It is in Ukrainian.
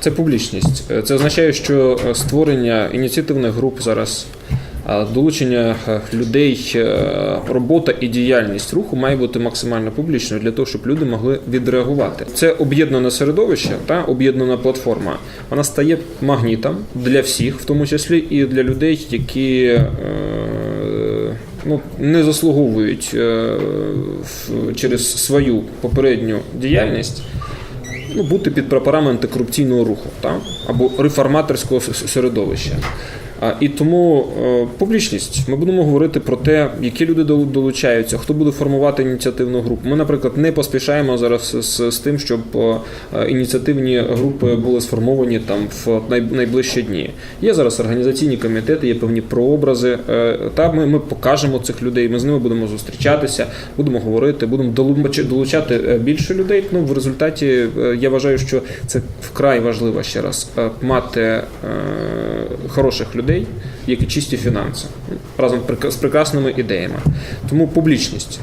Це публічність. Е, Це означає, що е, створення ініціативних груп зараз, долучення е, людей, робота і діяльність руху має бути максимально публічною для того, щоб люди могли відреагувати. Це об'єднане середовище та об'єднана платформа. Вона стає магнітом для всіх, в тому числі і для людей, які. Ну, не заслуговують через свою попередню діяльність ну, бути під прапорами антикорупційного руху та? або реформаторського середовища. І тому е, публічність. Ми будемо говорити про те, які люди долучаються, хто буде формувати ініціативну групу. Ми, наприклад, не поспішаємо зараз з, з тим, щоб е, ініціативні групи були сформовані там в найближчі дні. Є зараз організаційні комітети, є певні прообрази. е, Та ми, ми покажемо цих людей. Ми з ними будемо зустрічатися, будемо говорити, будемо долуч- долучати більше людей. Ну в результаті я вважаю, що це вкрай важливо ще раз мати хороших людей, які чисті фінанси разом з прекрасними ідеями. Тому публічність.